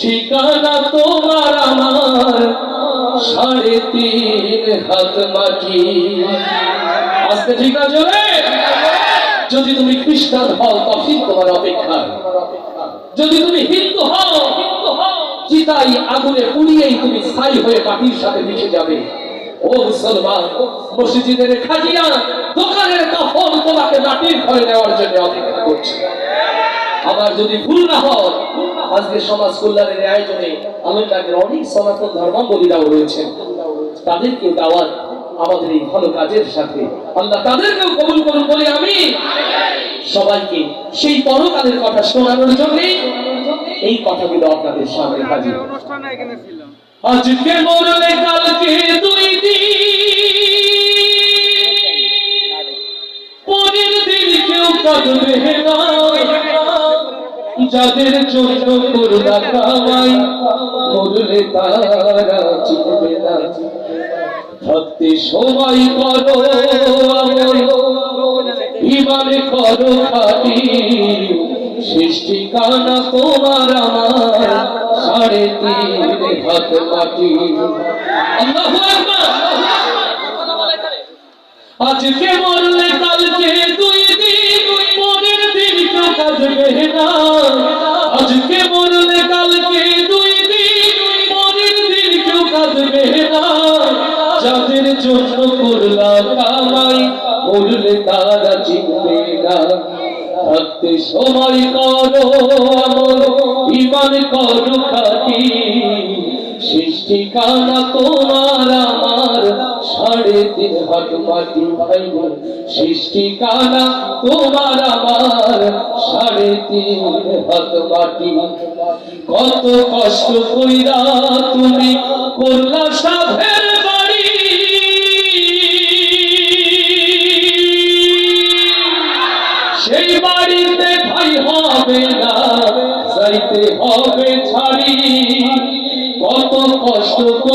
ঠিকানা তোমার আমার। সাড়ে তিন হাত মাটি। আজকে ঠিক আছে যদি তুমি খ্রিস্টান হও তখন তোমার অপেক্ষা। যদি তুমি হিন্দু হও, চিতাই আগুনে পুড়িয়েই তুমি স্থায়ী হয়ে মাটির সাথে মিশে যাবে। ও মুসলমান, মসজিদের খাজিয়া দোকানের কাফন তোমাকে মাটির ঘরে নেওয়ার জন্য অপেক্ষা করছে। আবার যদি ভুল না হয়, আজকে সমাজ কল্যাণের আয়োজনে আমেরিকার অনেক সনাতন ধর্মাবলীরাও রয়েছেন তাদেরকে দাওয়াত আমাদের এই ভালো কাজের সাথে। আল্লাহ তাদেরকেও কবুল করুন, বলে আমি সবাইকে সেই পরকালের কথা শোনানোর জন্য এই কথাগুলো আপনাদের সামনে হাজির। আজকে মরলে কালকে দুই দিন। পরের দিন কেউ কাঁদবে না। যাদের জন্য করুণা কামাই মরলে তারা চিনবে না। থাকতে সময় করো ইমানে করো খাটি। সৃষ্টি কানা তোমার আমার। সাড়ে তিন হাত মাটি। আজকে মরলে সময় করো আমল ইমান করো খাটি। সৃষ্টি কানা তোমার আমার সাড়ে তিন হাত মাটি ভাই সৃষ্টি কানা তোমার আমার সাড়ে তিন হাত মাটি। কত কষ্ট কইরা তুমি করলা সাধের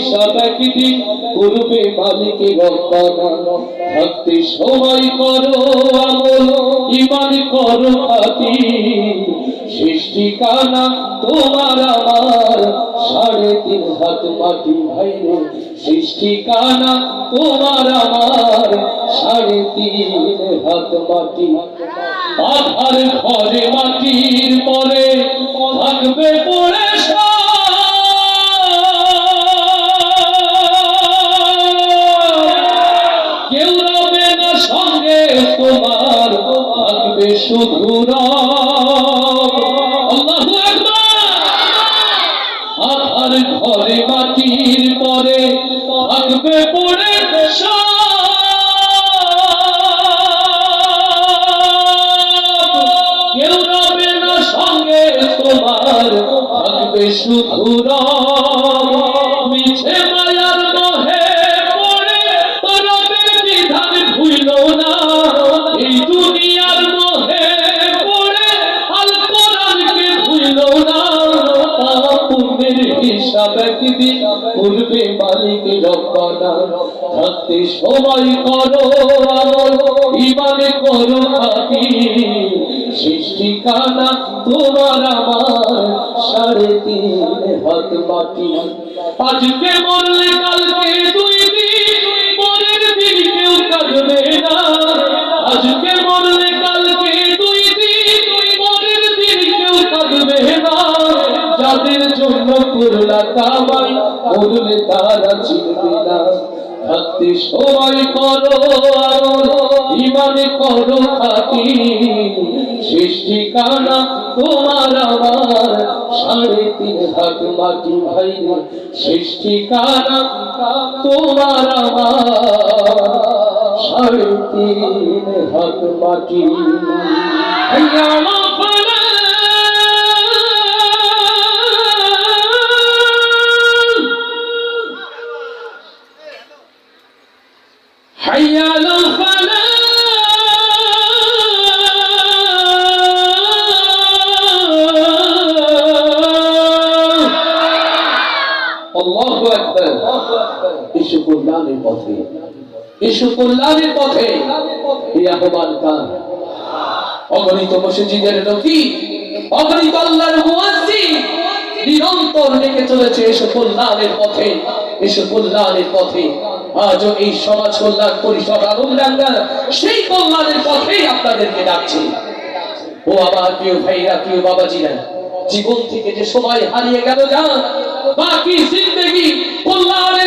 পুণ্যের হিসাব করবে মালিকে রব্বানা। থাকতে সময় করো আমল ইমান করো খাতি সৃষ্টি কানা তোমার আমার। সাড়ে তিন হাত মাটি ভাইরে, সৃষ্টি কানা তোমার আমার। সাড়ে তিন হাত মাটি। আধার ঘরে মাটির পরে থাকবে তোমার থাকবে শুধু। আধার ঘরে মাটির পরে পড়ে কেউ রবে না সঙ্গে তোমার, থাকবে শুধু। মিছে করবে মালিক রব্বানা থাকতে সময় করো আমল ইমানে করো খাতি সৃষ্টি কানা তোমার আমার সাড়ে তিন হাত মাটি আজকে মরলে কালকে দুই দিন, পরের দিন কেউ কাঁদবে না। মরলে তারা চিনবে না থাকতে সময় করো ইমানে করো খাতি শেষ ঠিকানা তোমার আমার, সাড়ে তিন হাত মাটি ভাই রে শেষ ঠিকানা তোমার আমার, সাড়ে তিন হাত মাটি। হাইয়া পথে। ইসু কল্যাণের পথে এই আহ্বান অগণিত মসজিদের নথি অগণিত আল্লাহর মুয়াজ্জিন নিরন্তর ডেকে চলেছে কল্যাণের পথে কল্যাণের পথে। আজও এই সমাজ কল্যাণ পরিষদ সেই কল্যাণের পথেই আপনাদেরকে ডাকছে। ও আমার প্রিয় ভাইরা, প্রিয় বাবাজিরা, জীবন থেকে যে সময় হারিয়ে গেল যা বাকি জিন্দগি কল্যাণের